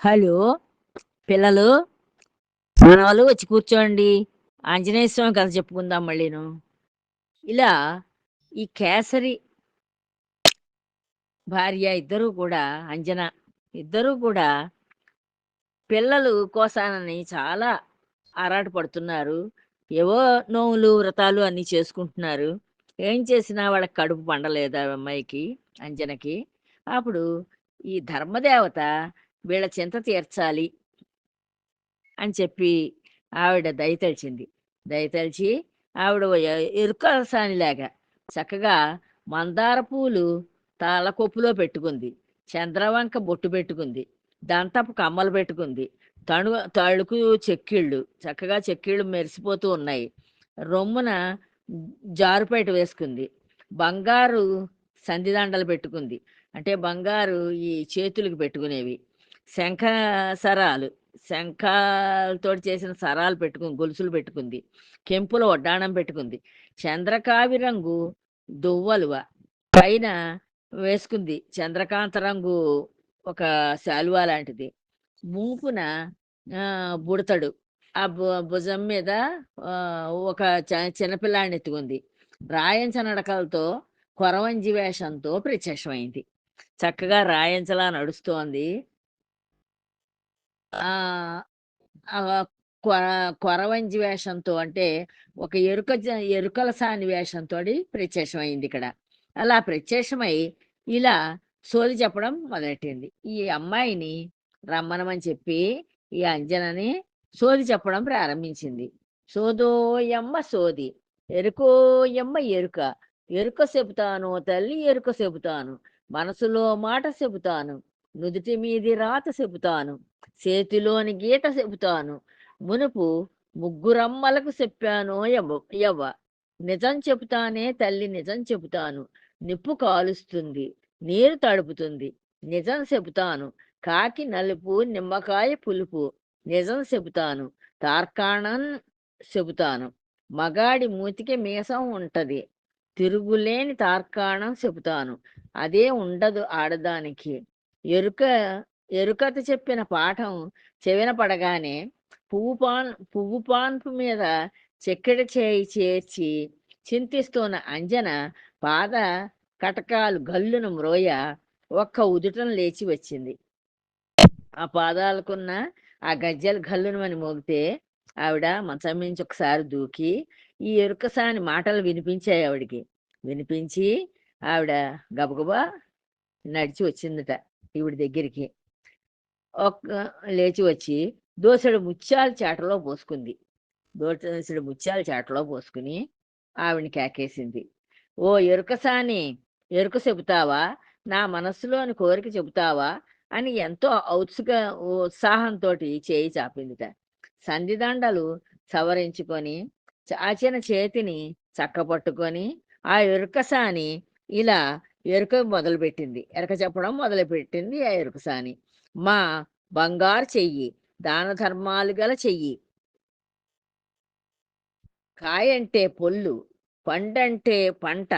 Hello పిల్లలు మనవాళ్ళు వచ్చి కూర్చోండి. ఆంజనేయ స్వామి కథ చెప్పుకుందాం మళ్ళీను. ఇలా ఈ కేసరి భార్య ఇద్దరూ కూడా అంజన ఇద్దరూ కూడా పిల్లలు కోసానని చాలా ఆరాటపడుతున్నారు. ఏవో నోములు వ్రతాలు అన్నీ చేసుకుంటున్నారు. ఏం చేసినా వాళ్ళకి కడుపు పండలేదు ఆ అమ్మాయికి అంజనకి? అప్పుడు ఈ ధర్మదేవత వీళ్ళ చింత తీర్చాలి అని చెప్పి ఆవిడ దయతలిచింది దయతలిచి ఆవిడ ఎరుకలసానిలాగా చక్కగా మందార పూలు తాళకొప్పులో పెట్టుకుంది. చంద్రవంక బొట్టు పెట్టుకుంది. దంతపు కమ్మలు పెట్టుకుంది. తణు తళుకు చెక్కిళ్ళు చక్కగా చెక్కిళ్ళు మెరిసిపోతూ ఉన్నాయి. రొమ్మున జారుపేట వేసుకుంది. బంగారు సంధిదండలు పెట్టుకుంది. అంటే బంగారు ఈ చేతులకు పెట్టుకునేవి. శంఖ సరాలు శంఖాలతో చేసిన సరాలు పెట్టుకుని గొలుసులు పెట్టుకుంది కెంపుల వడ్డాణం పెట్టుకుంది. చంద్రకావి రంగు దువ్వలువ పైన వేసుకుంది. చంద్రకాంత రంగు ఒక శాలువా లాంటిది. మూపున బుడతడు. ఆ భుజం మీద ఒక చిన్నపిల్లాడిని ఎత్తుకుంది. రాయంచ నడకలతో కొరవంజి వేషంతో ప్రత్యక్షమైంది. చక్కగా రాయంచలా నడుస్తోంది. ఆ! కొర కొరవంజి వేషంతో అంటే ఒక ఎరుక ఎరుకల సాని వేషంతో ప్రత్యక్షమైంది ఇక్కడ. అలా ప్రత్యక్షమై ఇలా సోది చెప్పడం మొదలెట్టింది. ఈ అమ్మాయిని రమ్మనమని చెప్పి ఈ అంజనని సోది చెప్పడం ప్రారంభించింది. సోదోయమ్మ సోది ఎరుకోయమ్మ ఎరుక ఎరుక చెబుతాను తల్లి ఎరుక చెబుతాను మనసులో మాట చెబుతాను నుదుటి మీది రాత చెబుతాను చేతిలోని గీత చెబుతాను. మునుపు ముగ్గురమ్మలకు చెప్పాను యవ్వ నిజం చెబుతానే తల్లి నిజం చెబుతాను. నిప్పు కాలుస్తుంది నీరు తడుపుతుంది. నిజం చెబుతాను. కాకి నలుపు నిమ్మకాయ పులుపు. నిజం చెబుతాను. తార్కాణం చెబుతాను. మగాడి మూతికి మీసం ఉంటది. తిరుగులేని తార్కాణం చెబుతాను. అదే ఉండదు ఆడదానికి. ఎరుక ఎరుకత చెప్పిన పాఠం చెవిన పడగానే పువ్వు పాన్ పువ్వు పాన్పు మీద చెక్కెడ చేయి చేర్చి చింతిస్తున్న అంజన పాద కటకాలు గల్లును మ్రోయ ఒక్క ఉదుటం లేచి వచ్చింది. ఆ పాదాలకున్న ఆ గజ్జలు గల్లును అని మోగితే ఆవిడ మంచం నుంచి ఒకసారి దూకి ఈ ఎరుకసాని మాటలు వినిపించాయి ఆవిడికి. వినిపించి ఆవిడ గబగబా నడిచి వచ్చిందట ఈవిడ దగ్గరికి. లేచి వచ్చి దోసెడు ముత్యాల చేటలో పోసుకుంది. దోసెడు ముత్యాల చేటలో పోసుకుని ఆవిడని కేకేసింది. ఓ ఎరుకసాని ఎరుక చెబుతావా? నా మనస్సులోని కోరిక చెబుతావా? అని ఎంతో ఔత్సుక ఉత్సాహంతో చేయి చాపిందిట. సంధిదండలు సవరించుకొని చాచిన చేతిని చక్కపట్టుకొని ఆ ఎరుకసాని ఇలా ఎరుక మొదలుపెట్టింది. ఎరక చెప్పడం మొదలుపెట్టింది ఆ ఎరుకసాని. మా బంగారు చెయ్యి దాన ధర్మాలు గల చెయ్యి. కాయంటే పొల్లు పండంటే పంట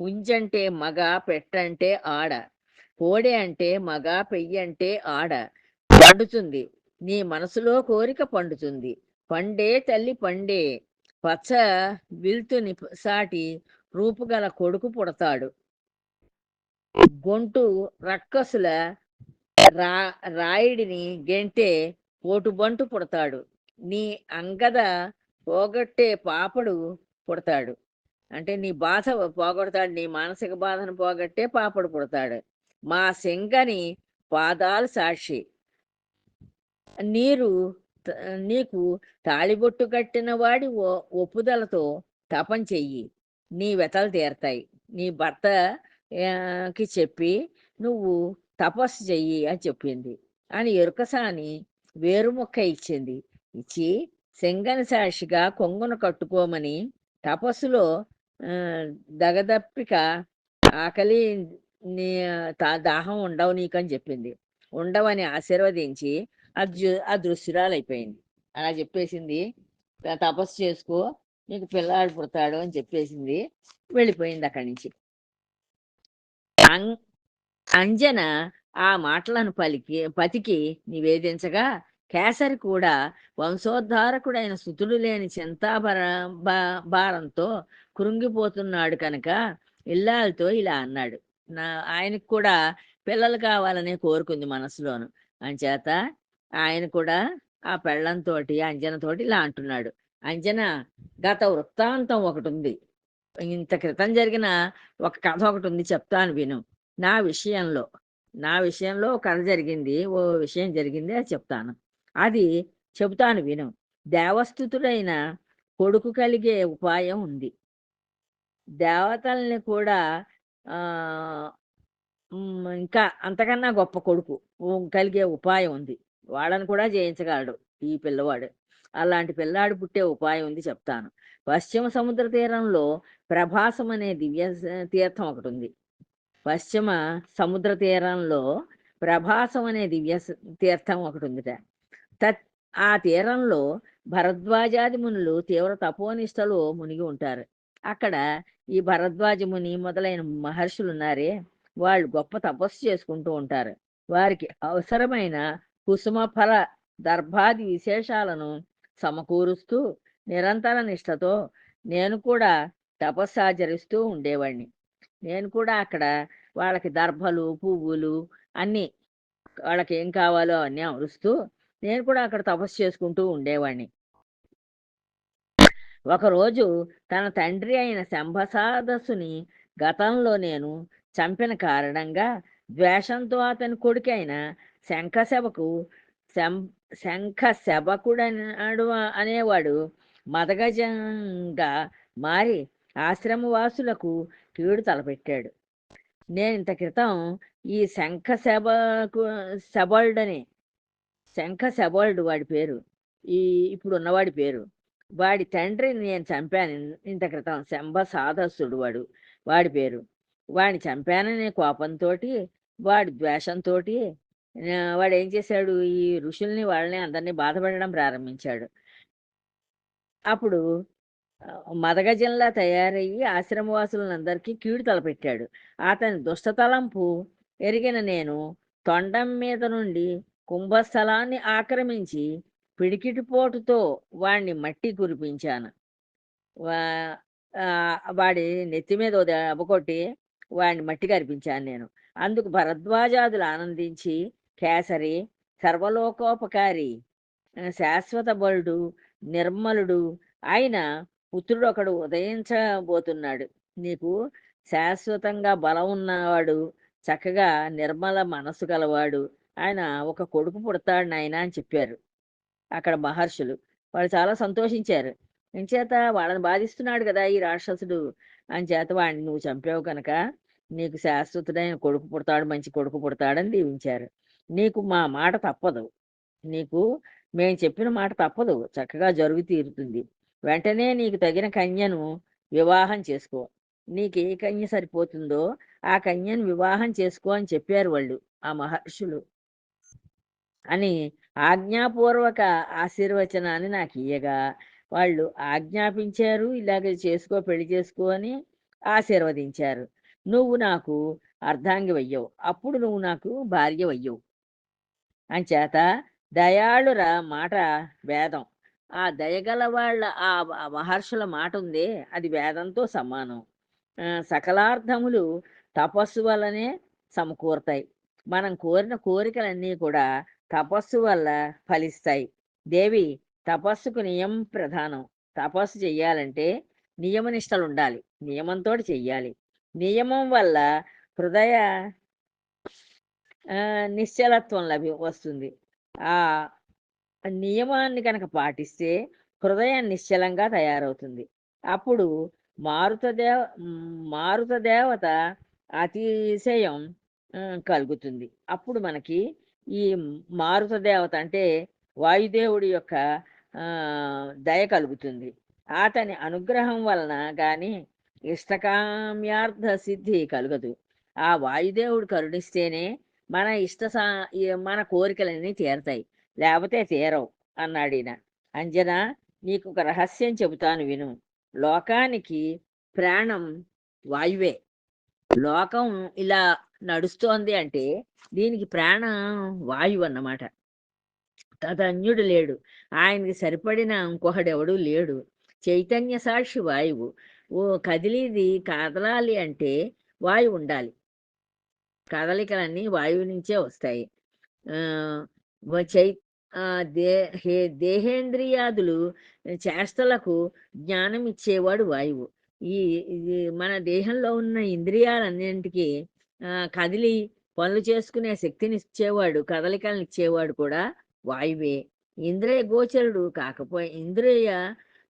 పుంజంటే మగ పెట్టంటే ఆడ కోడె అంటే మగ పెయ్యంటే ఆడ పండుతుంది. నీ మనసులో కోరిక పండుతుంది. పండే తల్లి పండే పచ్చ విల్తుని సాటి రూపుగల కొడుకు పుడతాడు. గొంటు రక్కసుల రా రాయుడిని గెంటే పోటుబంటు పుడతాడు. నీ అంగద పోగొట్టే పాపడు పుడతాడు. అంటే నీ బాధ పోగొడతాడు నీ మానసిక బాధను పోగొట్టే పాపడు పుడతాడు. మా సింగని పాదాలు సాక్షి. నీరు నీకు తాళిబొట్టు కట్టిన వాడి ఒప్పుదలతో తపం చెయ్యి. నీ వెతలు తీరతాయి. నీ భర్తకి చెప్పి నువ్వు తపస్సు చెయ్యి అని చెప్పింది. అని ఎరుకసాని వేరుముక్క ఇచ్చింది. ఇచ్చి సింగని సాక్షిగా కొంగును కట్టుకోమని తపస్సులో దగదప్పిక ఆకలి నీ దాహం ఉండవు నీకని చెప్పింది. ఉండవని ఆశీర్వదించి అదృ అదృశ్యురాలైపోయింది. అలా చెప్పేసింది. తపస్సు చేసుకో నీకు పిల్లాడు పుడతాడు అని చెప్పేసింది. వెళ్ళిపోయింది అక్కడి నుంచి. అంజన ఆ మాటలను పలికి పతికి నివేదించగా కేసరి కూడా వంశోద్ధారకుడైన సుతుడు లేని చింతాభర భారంతో కృంగిపోతున్నాడు కనుక ఇల్లాలతో ఇలా అన్నాడు. నా ఆయనకు కూడా పిల్లలు కావాలనే కోరుకుంది మనసులోను. అంచేత ఆయన కూడా ఆ పెళ్ళంతో అంజనతోటి ఇలా అంటున్నాడు. అంజన గత వృత్తాంతం ఒకటి ఉంది ఇంత క్రితం జరిగిన ఒక కథ ఒకటి ఉంది చెప్తాను విను. నా విషయంలో నా విషయంలో కథ జరిగింది ఓ విషయం జరిగింది అది చెప్తాను. అది చెబుతాను విను. దేవస్థుతుడైన కొడుకు కలిగే ఉపాయం ఉంది. దేవతల్ని కూడా ఇంకా అంతకన్నా గొప్ప కొడుకు కలిగే ఉపాయం ఉంది. వాళ్ళని కూడా జయించగలడు ఈ పిల్లవాడు. అలాంటి పిల్లాడు పుట్టే ఉపాయం ఉంది చెప్తాను. పశ్చిమ సముద్ర తీరంలో ప్రభాసం అనే దివ్య తీర్థం ఒకటి ఉంది పశ్చిమ సముద్ర తీరంలో ప్రభాసం అనే దివ్య తీర్థం ఒకటి ఉందిట తత్ ఆ తీరంలో భరద్వాజాది మునులు తీవ్ర తపోనిష్టలు మునిగి ఉంటారు. అక్కడ ఈ భరద్వాజ ముని మొదలైన మహర్షులు ఉన్నారే వాళ్ళు గొప్ప తపస్సు చేసుకుంటూ ఉంటారు. వారికి అవసరమైన కుసుమ ఫల దర్భాది విశేషాలను సమకూరుస్తూ నిరంతర నిష్టతో నేను కూడా తపస్సు ఆచరిస్తూ ఉండేవాడిని నేను కూడా అక్కడ వాళ్ళకి దర్భలు పువ్వులు అన్నీ వాళ్ళకి ఏం కావాలో అన్నీ అమరుస్తూ నేను కూడా అక్కడ తపస్సు చేసుకుంటూ ఉండేవాడిని. ఒకరోజు తన తండ్రి అయిన శంభసాదసుని గతంలో నేను చంపిన కారణంగా ద్వేషంతో అతని కొడుకైన శంఖశబకు శం శంఖ అనేవాడు మదగజంగా మారి ఆశ్రమవాసులకు కీడు తలపెట్టాడు. నేను ఇంత క్రితం ఈ శంఖ శబకు అని శంఖ శబల్డ్ వాడి పేరు ఈ ఇప్పుడు ఉన్నవాడి పేరు. వాడి తండ్రిని నేను చంపాను ఇంత క్రితం శంభ సాధస్సుడు వాడు వాడి పేరు. వాడిని చంపాననే కోపంతో వాడి ద్వేషంతో వాడు ఏం చేశాడు? ఈ ఋషుల్ని వాళ్ళని అందరినీ బాధపడడం ప్రారంభించాడు. అప్పుడు మదగజంలా తయారయ్యి ఆశ్రమవాసులందరికీ కీడు తలపెట్టాడు. అతని దుష్టతలంపు ఎరిగిన నేను తొండం మీద నుండి కుంభస్థలాన్ని ఆక్రమించి పిడికిటిపోటుతో వాణ్ణి మట్టి కురిపించాను. వాడి నెత్తి మీద ఓ దెబ్బ కొట్టి వాడిని మట్టి కరిపించాను నేను. అందుకు భరద్వాజాదులు ఆనందించి కేసరి సర్వలోకోపకారి శాశ్వత బలుడు నిర్మలుడు ఆయన పుత్రుడు ఒకడు ఉదయించబోతున్నాడు. నీకు శాశ్వతంగా బలం ఉన్నవాడు చక్కగా నిర్మల మనసు గలవాడు. ఆయన ఒక కొడుకు పుడతాడు నాయన అని చెప్పారు అక్కడ మహర్షులు. వాళ్ళు చాలా సంతోషించారు. ఎంచేత వాళ్ళని బాధిస్తున్నాడు కదా ఈ రాక్షసుడు. అని చేత వాడిని నువ్వు చంపావు కనుక నీకు శాశ్వతుడైన కొడుకు పుడతాడు మంచి కొడుకు పుడతాడని దీవించారు. నీకు మా మాట తప్పదు. నీకు మేము చెప్పిన మాట తప్పదు. చక్కగా జరుగు తీరుతుంది. వెంటనే నీకు తగిన కన్యను వివాహం చేసుకో. నీకు ఏ కన్య సరిపోతుందో ఆ కన్యను వివాహం చేసుకో అని చెప్పారు వాళ్ళు ఆ మహర్షులు. అని ఆజ్ఞాపూర్వక ఆశీర్వచనాన్ని నాకు ఇయ్యగా. వాళ్ళు ఆజ్ఞాపించారు ఇలాగ చేసుకో పెళ్ళి చేసుకో అని ఆశీర్వదించారు. నువ్వు నాకు అర్ధాంగివయ్యవు అప్పుడు నువ్వు నాకు భార్యవయ్యవు అంచేత దయాళుర మాట వేదం. ఆ దయగల వాళ్ళ ఆ మహర్షుల మాట ఉందే అది వేదంతో సమానం. సకలార్థములు తపస్సు వల్లనే సమకూరుతాయి. మనం కోరిన కోరికలన్నీ కూడా తపస్సు వల్ల ఫలిస్తాయి. దేవి తపస్సుకు నియమం ప్రధానం. తపస్సు చెయ్యాలంటే నియమనిష్టలు ఉండాలి నియమంతో చెయ్యాలి. నియమం వల్ల హృదయ నిశ్చలత్వం లభి వస్తుంది. ఆ నియమాన్ని కనుక పాటిస్తే హృదయం నిశ్చలంగా తయారవుతుంది. అప్పుడు మారుతదేవ మారుత దేవత అతిశయం కలుగుతుంది. అప్పుడు మనకి ఈ మారుత దేవత అంటే వాయుదేవుడి యొక్క దయ కలుగుతుంది. అతని అనుగ్రహం వలన కానీ ఇష్టకామ్యార్థ సిద్ధి కలుగదు. ఆ వాయుదేవుడు కరుణిస్తేనే మన ఇష్ట సా మన కోరికలన్నీ తీరతాయి. లేకపోతే తీరవు అన్నాడు ఈయన. అంజన నీకు ఒక రహస్యం చెబుతాను విను. లోకానికి ప్రాణం వాయువే. లోకం ఇలా నడుస్తోంది అంటే దీనికి ప్రాణం వాయువు అన్నమాట. తదన్యుడు లేడు. ఆయనకి సరిపడిన ఇంకొకడెవడు లేడు. చైతన్య సాక్షి వాయువు. ఓ కదిలిది కదలాలి అంటే వాయువు ఉండాలి. కదలికలన్నీ వాయువు నుంచే వస్తాయి. చై దే హే దేహేంద్రియాదులు చేష్టలకు జ్ఞానం ఇచ్చేవాడు వాయువు. ఈ మన దేహంలో ఉన్న ఇంద్రియాలన్నింటికి ఆ, కదిలి పనులు చేసుకునే శక్తిని ఇచ్చేవాడు కదలికలను ఇచ్చేవాడు కూడా వాయువే. ఇంద్రియ గోచరుడు కాకపోయి ఇంద్రియ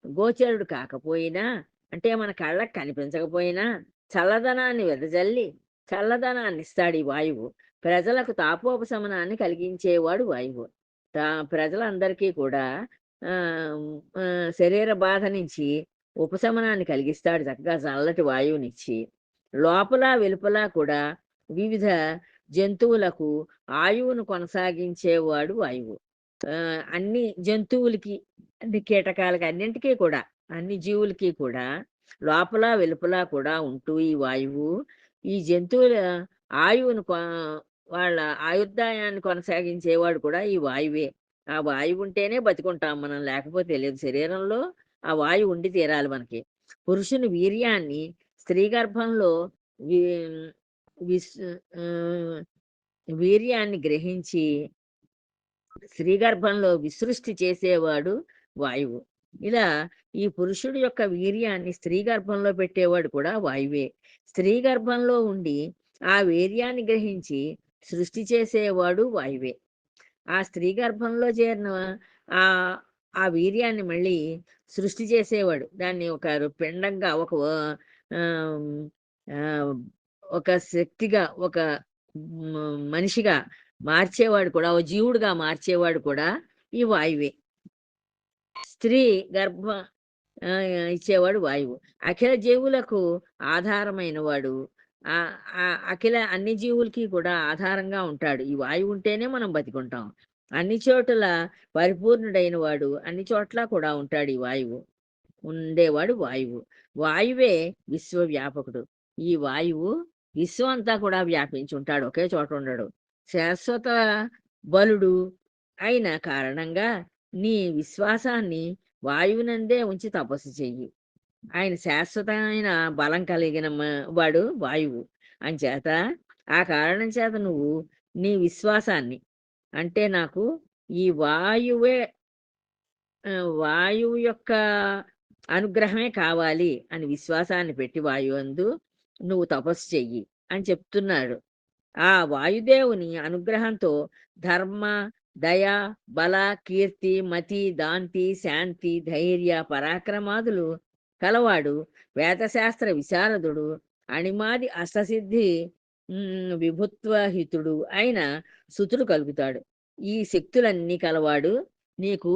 గోచరుడు కాకపోయినా అంటే మన కళ్ళకు కనిపించకపోయినా చల్లదనాన్ని వెదజల్లి చల్లదనాన్ని ఇస్తాడు ఈ వాయువు. ప్రజలకు తాపోపశమనాన్ని కలిగించేవాడు వాయువు. ప్రజలందరికీ కూడా ఆ, శరీర బాధ నుంచి ఉపశమనాన్ని కలిగిస్తాడు చక్కగా చల్లటి వాయువునిచ్చి. లోపల వెలుపల కూడా వివిధ జంతువులకు ఆయువును కొనసాగించేవాడు వాయువు. ఆ, అన్ని జంతువులకి అన్ని కీటకాలకి అన్నింటికీ కూడా అన్ని జీవులకి కూడా లోపల వెలుపల కూడా ఉంటూ ఈ వాయువు ఈ జంతువుల ఆయువును వాళ్ళ ఆయుర్దాయాన్ని కొనసాగించేవాడు కూడా ఈ వాయువే. ఆ వాయువు ఉంటేనే బతికుంటాం మనం లేకపోతే లేదు. శరీరంలో ఆ వాయువు ఉండి తీరాలి మనకి. పురుషుని వీర్యాన్ని స్త్రీ గర్భంలో వి విస్ వీర్యాన్ని గ్రహించి స్త్రీ గర్భంలో విసృష్టి చేసేవాడు వాయువు. ఇలా ఈ పురుషుడు యొక్క వీర్యాన్ని స్త్రీ గర్భంలో పెట్టేవాడు కూడా వాయువే. స్త్రీ గర్భంలో ఉండి ఆ వీర్యాన్ని గ్రహించి సృష్టి చేసేవాడు వాయువే. ఆ స్త్రీ గర్భంలో చేరిన ఆ ఆ వీర్యాన్ని మళ్ళీ సృష్టి చేసేవాడు. దాన్ని ఒక పిండంగా ఒక ఆ, ఒక శక్తిగా ఒక మ- మనిషిగా మార్చేవాడు కూడా ఓ జీవుడుగా మార్చేవాడు కూడా ఈ వాయువే. స్త్రీ గర్భ ఆ, ఇచ్చేవాడు వాయువు. అఖిల జీవులకు ఆధారమైన వాడు ఆ ఆ అఖిల అన్ని జీవులకి కూడా ఆధారంగా ఉంటాడు. ఈ వాయువు ఉంటేనే మనం బతికుంటాం. అన్ని చోట్ల పరిపూర్ణుడైన వాడు అన్ని చోట్ల కూడా ఉంటాడు ఈ వాయువు. ఉండేవాడు వాయువు. వాయువే విశ్వవ్యాపకుడు. ఈ వాయువు విశ్వం అంతా కూడా వ్యాపించి ఉంటాడు. ఒకే చోట ఉండడు. శాశ్వత బలుడు అయిన కారణంగా నీ విశ్వాసాన్ని వాయువునందే ఉంచి తపస్సు చెయ్యి. ఆయన శాశ్వతమైన బలం కలిగిన మ- వాడు వాయువు. అంచేత ఆ కారణం చేత నువ్వు నీ విశ్వాసాన్ని అంటే నాకు ఈ వాయువే వాయువు యొక్క అనుగ్రహమే కావాలి అని విశ్వాసాన్ని పెట్టి వాయువందు నువ్వు తపస్సు చెయ్యి అని చెప్తున్నాడు. ఆ వాయుదేవుని అనుగ్రహంతో ధర్మ దయ బల కీర్తి మతి దాంతి శాంతి ధైర్య పరాక్రమాదులు కలవాడు వేదశాస్త్ర విశారదుడు అణిమాది అష్టసిద్ధి విభుత్వహితుడు అయిన సుతుడు కలుగుతాడు. ఈ శక్తులన్నీ కలవాడు నీకు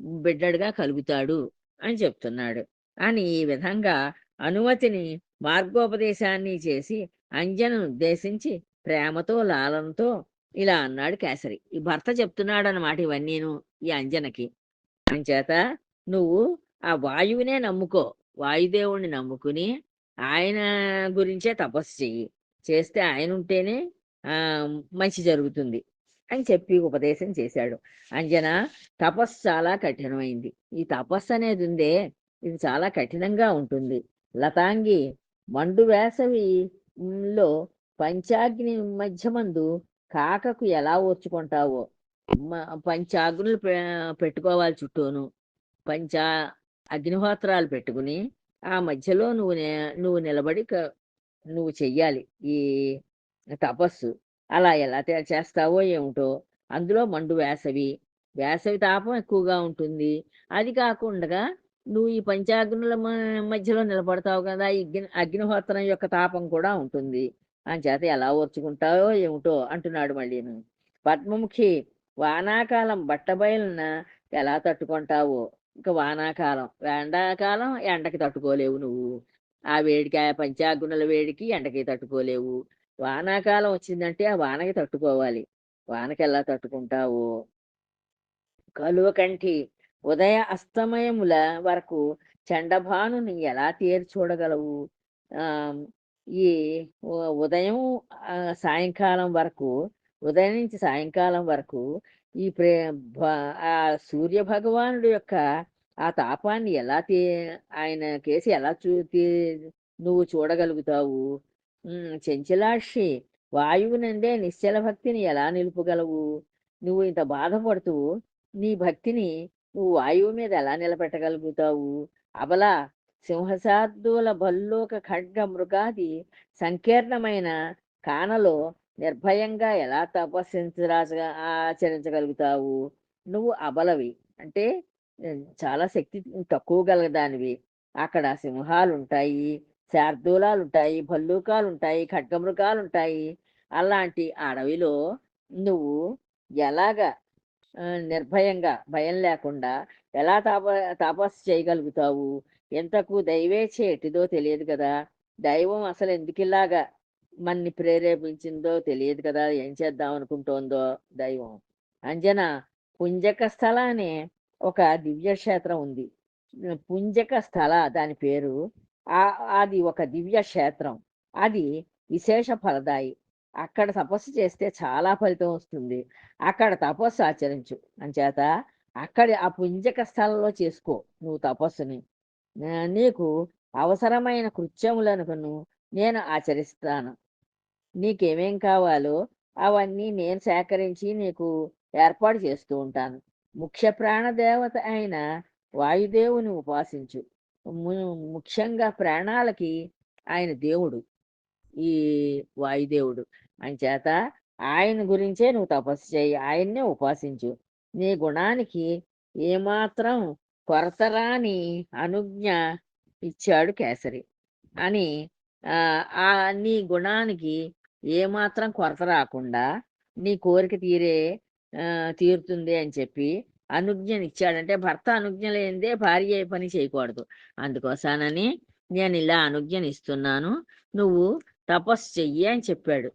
బిడ్డడుగా కలుగుతాడు అని చెప్తున్నాడు. అని ఈ విధంగా అనుమతిని మార్గోపదేశాన్ని చేసి అంజను ఉద్దేశించి ప్రేమతో లాలనతో ఇలా అన్నాడు కేసరి. ఈ భర్త చెప్తున్నాడు అన్నమాట ఇవన్నీను ఈ అంజనకి. అంచేత నువ్వు ఆ వాయువునే నమ్ముకో. వాయుదేవుణ్ణి నమ్ముకుని ఆయన గురించే తపస్సు చెయ్యి. చేస్తే ఆయన ఉంటేనే ఆ మంచి జరుగుతుంది అని చెప్పి ఉపదేశం చేశాడు. అంజన తపస్సు చాలా కఠినమైంది. ఈ తపస్సు అనేది ఉందే ఇది చాలా కఠినంగా ఉంటుంది. లతాంగి మండు వేసవి లో పంచాగ్ని మధ్యమందు కాకకు ఎలా ఓర్చుకుంటావో? మ- పంచాగ్నులు పె- పెట్టుకోవాలి చుట్టూను. పంచా అగ్నిహోత్రాలు పెట్టుకుని ఆ మధ్యలో నువ్వు నువ్వు నిలబడి నువ్వు చెయ్యాలి. ఈ తపస్సు అలా ఎలా చేస్తావో ఏమిటో. అందులో మండు వేసవి. వేసవి తాపం ఎక్కువగా ఉంటుంది. అది కాకుండా నువ్వు ఈ పంచాగ్నుల మ- మధ్యలో నిలబడతావు కదా అగ్ని అగ్నిహోత్రం యొక్క తాపం కూడా ఉంటుంది. చేత ఎలా ఓర్చుకుంటావో ఏమిటో అంటున్నాడు మళ్ళీను. పద్మముఖి వానాకాలం బట్టబయలున ఎలా తట్టుకుంటావో. ఇంకా వానాకాలం. ఎండాకాలం ఎండకి తట్టుకోలేవు నువ్వు. ఆ వేడికి ఆ పంచాగ్నుల వేడికి ఎండకి తట్టుకోలేవు. వానాకాలం వచ్చిందంటే ఆ వానకి తట్టుకోవాలి. వానకి ఎలా తట్టుకుంటావు? కలువ కంటి ఉదయ అస్తమయముల వరకు చండభానుని ఎలా తీర్చూడగలవు ఆ ఈ ఉదయం సాయంకాలం వరకు ఉదయం నుంచి సాయంకాలం వరకు ఈ ప్రే ఆ సూర్య భగవానుడి యొక్క ఆ తాపాన్ని ఎలా తీ ఆయన కేసి ఎలా చూ నువ్వు చూడగలుగుతావు? హ్మ్. చెంచలాక్షి వాయువునందే నిశ్చల భక్తిని ఎలా నిలుపగలవు? నువ్వు ఇంత బాధపడుతూ నీ భక్తిని నువ్వు వాయువు మీద ఎలా నిలబెట్టగలుగుతావు? అబలా సింహశార్దూల భల్లోక ఖడ్గ మృగాది సంకీర్ణమైన కానలో నిర్భయంగా ఎలా తపస్సించరాజ ఆచరించగలుగుతావు? నువ్వు అబలవి. అంటే చాలా శక్తి తక్కువ గలదానివి. అక్కడ సింహాలుంటాయి, శార్దూలాలుంటాయి, ఖడ్గమృగాలు ఉంటాయి అలాంటి అడవిలో నువ్వు ఎలాగా నిర్భయంగా భయం లేకుండా ఎలా తప తాపస్సు చేయగలుగుతావు? ఇంతకు దైవేచ్ఛ ఎట్టిదో తెలియదు కదా! దైవం అసలు ఎందుకిలాగా మన్ని ప్రేరేపించిందో తెలియదు కదా! ఏం చేద్దాం అనుకుంటోందో దైవం. అంజన పుంజక స్థల అనే ఒక దివ్యక్షేత్రం ఉంది. పుంజక స్థల దాని పేరు. అది ఒక దివ్య క్షేత్రం. అది విశేష ఫలదాయి. అక్కడ తపస్సు చేస్తే చాలా ఫలితం వస్తుంది. అక్కడ తపస్సు ఆచరించు. అంచేత అక్కడ ఆ పుంజక స్థలంలో చేసుకో నువ్వు తపస్సుని. నీకు అవసరమైన కృత్యములను నేను ఆచరిస్తాను. నీకేమేం కావాలో అవన్నీ నేను సేకరించి నీకు ఏర్పాటు చేస్తూ ఉంటాను. ముఖ్య ప్రాణదేవత అయిన వాయుదేవుని ఉపాసించు. ము ముఖ్యంగా ప్రాణాలకి ఆయన దేవుడు. ఈ వాయుదేవుడు. అంచేత ఆయన గురించే నువ్వు తపస్సు చెయ్యి. ఆయన్నే ఉపాసించు. నీ గుణానికి ఏమాత్రం కొరత రాని అనుజ్ఞ ఇచ్చాడు కేసరి. అని ఆ నీ గుణానికి ఏమాత్రం కొరత రాకుండా నీ కోరిక తీరే తీరుతుంది అని చెప్పి అనుజ్ఞని ఇచ్చాడంటే భర్త అనుజ్ఞ లేనిదే భార్య ఏ పని చేయకూడదు. అందుకోసానని నేను ఇలా అనుజ్ఞని ఇస్తున్నాను నువ్వు తపస్సు చెయ్యి అని చెప్పాడు.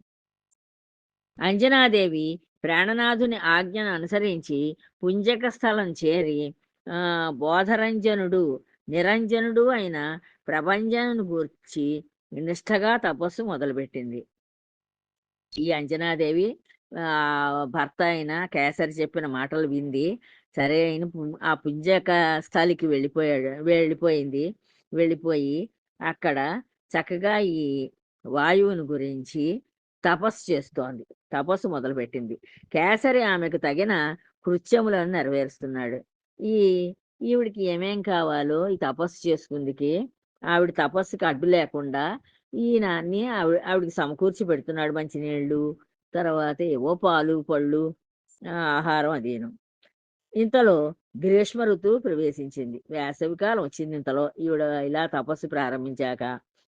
అంజనాదేవి ప్రాణనాథుని ఆజ్ఞను అనుసరించి పుంజక స్థలం చేరి బోధరంజనుడు, నిరంజనుడు అయిన ప్రభంజనుని గూర్చి నిష్ఠగా తపస్సు మొదలుపెట్టింది. ఈ అంజనాదేవి భర్త అయిన కేసరి చెప్పిన మాటలు వింది. సరే అయిన ఆ పుంజక స్థలికి వెళ్ళిపోయాడు వెళ్ళిపోయింది. వెళ్ళిపోయి అక్కడ చక్కగా ఈ వాయువుని గురించి తపస్సు చేస్తోంది. తపస్సు మొదలుపెట్టింది. కేసరి ఆమెకు తగిన కృత్యములను నెరవేరుస్తున్నాడు. ఈ ఈవిడికి ఏమేం కావాలో ఈ తపస్సు చేసుకుందికి ఆవిడ తపస్సుకి అడ్డు లేకుండా ఈయన అన్నీ ఆవి ఆవిడకి సమకూర్చి పెడుతున్నాడు. మంచినీళ్ళు, తర్వాత ఏవో పాలు, పళ్ళు, ఆహారం అదేను ఇంతలో గ్రీష్మ ఋతువు ప్రవేశించింది. వేసవికాలం వచ్చింది ఇంతలో. ఈవిడ ఇలా తపస్సు ప్రారంభించాక.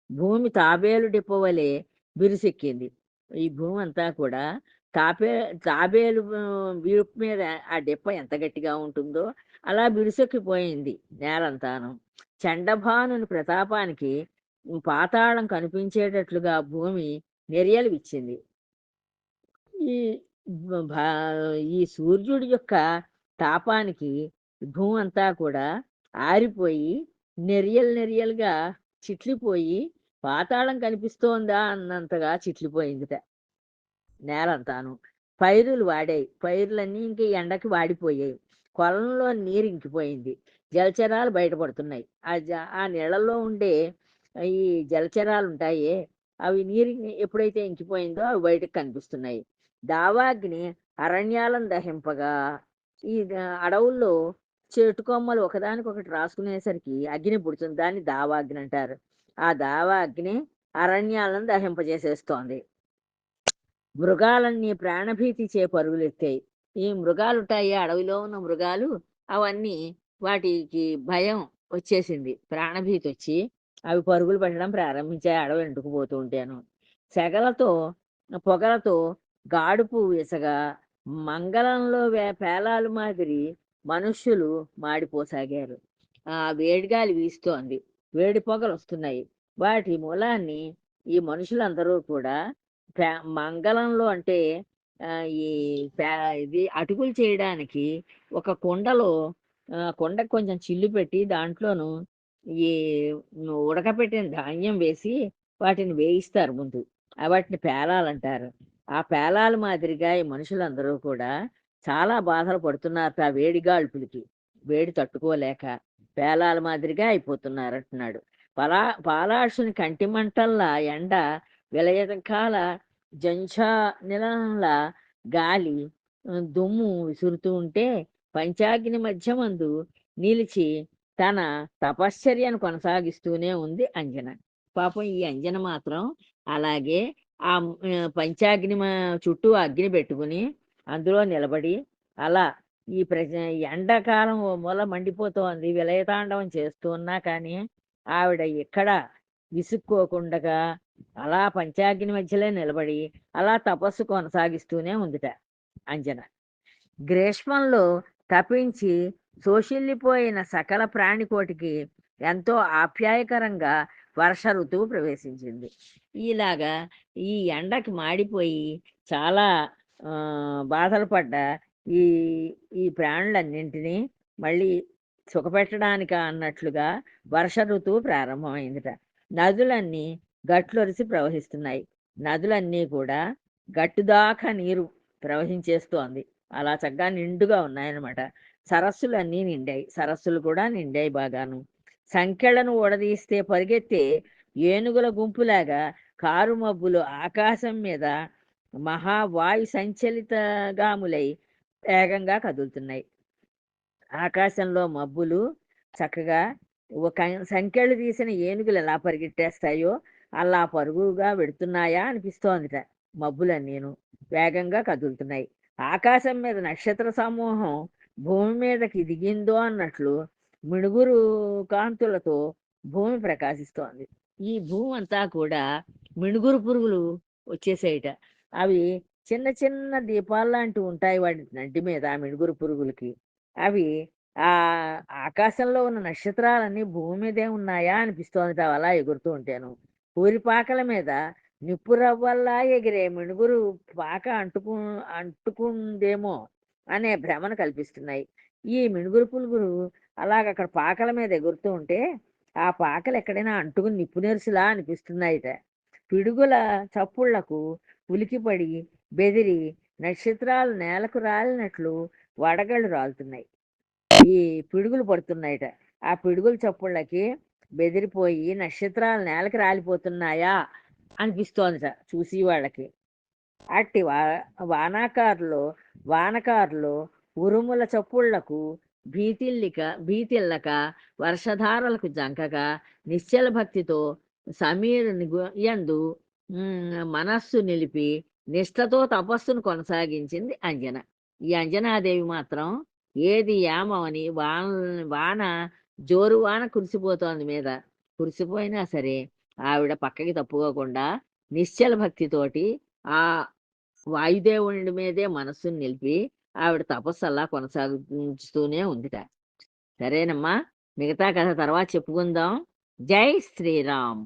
భూమి తాబేలు డిప్ప వలె బిరుసెక్కింది. ఈ భూమి అంతా కూడా తాపే తాబేలు ఆహ్, వీపు మీద ఆ డిప్ప ఎంత గట్టిగా ఉంటుందో అలా బిరుసెక్కిపోయింది నేలంతాను. చండభానుని ప్రతాపానికి పాతాళం కనిపించేటట్లుగా భూమి నెరియలు ఇచ్చింది ఈ భా ఈ సూర్యుడి యొక్క తాపానికి భూమంతా కూడా ఆరిపోయి నెరియలు నెరియలుగా చిట్లిపోయి పాతాళం కనిపిస్తోందా అన్నంతగా చిట్లిపోయిందిట. నేలంతాను. పైరులు వాడాయి. పైరులన్నీ ఇంక ఎండకి వాడిపోయాయి. కొలంలో నీరు ఇంకిపోయింది. జలచరాలు బయటపడుతున్నాయి. ఆ జ ఆ నీళ్ళల్లో ఉండే ఈ జలచరాలు ఉంటాయి అవి నీరు ఎప్పుడైతే ఇంకిపోయిందో అవి బయటకు కనిపిస్తున్నాయి. దావాగ్ని అరణ్యాలను దహింపగా ఈ అడవుల్లో చెట్టు కొమ్మలు ఒకదానికొకటి రాసుకునేసరికి అగ్ని పుడుతుంది. దాన్ని దావాగ్ని అంటారు. ఆ దావాగ్ని అరణ్యాలను దహింపజేసేస్తోంది. మృగాలన్నీ ప్రాణభీతి చే పరుగులెత్తాయి. ఈ మృగాలు ఉంటాయి అడవిలో ఉన్న మృగాలు అవన్నీ వాటికి భయం వచ్చేసింది. ప్రాణభీతి వచ్చి అవి పరుగులు పెట్టడం ప్రారంభించాయి అడవి అంటుకుపోతూ ఉంటాను సెగలతో, పొగలతో గాడుపు వీసగా మంగళంలో వే పేలాలు మాదిరి మనుష్యులు మాడిపోసాగారు. ఆ వేడిగాలి వీస్తోంది. వేడి పొగలు వస్తున్నాయి వాటి మూలాన్ని ఈ మనుషులందరూ కూడా పే మంగళంలో అంటే ఈ పే ఇది అటుకులు చేయడానికి ఒక కుండలో కొండకు కొంచెం చిల్లు పెట్టి దాంట్లోను ఈ ఉడకపెట్టిన ధాన్యం వేసి వాటిని వేయిస్తారు ముందు. వాటిని పేలాలంటారు. ఆ పేలాల మాదిరిగా ఈ మనుషులందరూ కూడా చాలా బాధలు పడుతున్నారు ఆ వేడి గాల్పులకి. వేడి తట్టుకోలేక పేలాల మాదిరిగా అయిపోతున్నారు అంటున్నాడు. పలా పాలాసుని కంటి మంటల్లా ఎండ విలయకాల జంఛా నిలంలా గాలి దుమ్ము విసురుతూ ఉంటే పంచాగ్ని మధ్యమందు నిలిచి తన తపశ్చర్యను కొనసాగిస్తూనే ఉంది అంజన. పాపం ఈ అంజన మాత్రం అలాగే ఆ పంచాగ్ని చుట్టూ అగ్ని పెట్టుకుని అందులో నిలబడి అలా ఈ ప్రజ ఎండాకాలం ఓ మూల మండిపోతోంది విలయతాండవం చేస్తూ ఉన్నా కానీ ఆవిడ ఎక్కడ విసుక్కోకుండా అలా పంచాగ్ని మధ్యలో నిలబడి అలా తపస్సు కొనసాగిస్తూనే ఉందిట అంజన. గ్రీష్మంలో తపించి శోషిల్లిపోయిన సకల ప్రాణికోటికి ఎంతో ఆప్యాయకరంగా వర్ష ఋతువు ప్రవేశించింది. ఇలాగా ఈ ఎండకి మాడిపోయి చాలా బాధలు పడ్డ ఈ ఈ ప్రాణులన్నింటినీ మళ్ళీ సుఖపెట్టడానిక అన్నట్లుగా వర్ష ఋతువు ప్రారంభమైందిట. నదులన్నీ గట్లొరిసి ప్రవహిస్తున్నాయి. నదులన్నీ కూడా గట్టుదాకా నీరు ప్రవహించేస్తోంది. అలా చక్కగా నిండుగా ఉన్నాయన్నమాట. సరస్సులన్నీ నిండాయి. సరస్సులు కూడా నిండాయి బాగాను. సంఖ్యలను ఊడదీస్తే పరిగెత్తే ఏనుగుల గుంపులాగా కారు మబ్బులు ఆకాశం మీద మహావాయు సంచలితగాములై వేగంగా కదులుతున్నాయి. ఆకాశంలో మబ్బులు చక్కగా ఒక సంఖ్యలు తీసిన ఏనుగులు ఎలా పరిగెట్టేస్తాయో అలా పరుగుగా వెడుతున్నాయా అనిపిస్తోందిట మబ్బులన్నీను. వేగంగా కదులుతున్నాయి. ఆకాశం మీద నక్షత్ర సమూహం భూమి మీదకి దిగిందో అన్నట్లు మిణుగురు కాంతులతో భూమి ప్రకాశిస్తోంది. ఈ భూమి అంతా కూడా మిణుగురు పురుగులు వచ్చేసాయిట. అవి చిన్న చిన్న దీపాలు లాంటివి ఉంటాయి వాటి నంటి మీద ఆ మిణుగురు పురుగులకి. అవి ఆ ఆకాశంలో ఉన్న నక్షత్రాలన్నీ భూమి మీదే ఉన్నాయా అనిపిస్తోంది అవి అలా ఎగురుతూ ఉంటాను. పూరిపాకల మీద నిప్పురవ్వల్లా ఎగిరే మిణుగురు పాక అంటుకు అంటుకుందేమో అనే భ్రమను కల్పిస్తున్నాయి. ఈ మిణుగురు పులుగురు అలాగ అక్కడ పాకల మీద ఎగురుతూ ఉంటే ఆ పాకలు ఎక్కడైనా అంటుకుని నిప్పు నెరుసులా అనిపిస్తున్నాయిట. పిడుగుల చప్పుళ్ళకు ఉలికిపడి బెదిరి నక్షత్రాలు నేలకు రాలినట్లు వడగళ్ళు రాలుతున్నాయి. ఈ పిడుగులు పడుతున్నాయిట. ఆ పిడుగుల చప్పుళ్ళకి బెదిరిపోయి నక్షత్రాలు నేలకు రాలిపోతున్నాయా అనిపిస్తోందిట చూసి వాళ్ళకి. అట్టి వా వానకారులు వానకారులు ఉరుముల చప్పుళ్ళకు భీతిల్లిక భీతిల్లక వర్షధారలకు జంకగా నిశ్చల భక్తితో సమీరుని ఎందు యందు మనస్సు నిలిపి నిష్ఠతో తపస్సును కొనసాగించింది అంజన. ఈ అంజనాదేవి మాత్రం ఏది యామని వాన వాన జోరు వాన కురిసిపోతోంది మీద. కురిసిపోయినా సరే ఆవిడ పక్కకి తప్పుకోకుండా నిశ్చల భక్తితోటి ఆ వాయుదేవుని మీదే మనస్సును నిలిపి ఆవిడ తపస్సు అలా కొనసాగుతూనే ఉందిట. సరేనమ్మా మిగతా కథ తర్వాత చెప్పుకుందాం. జై శ్రీరామ్.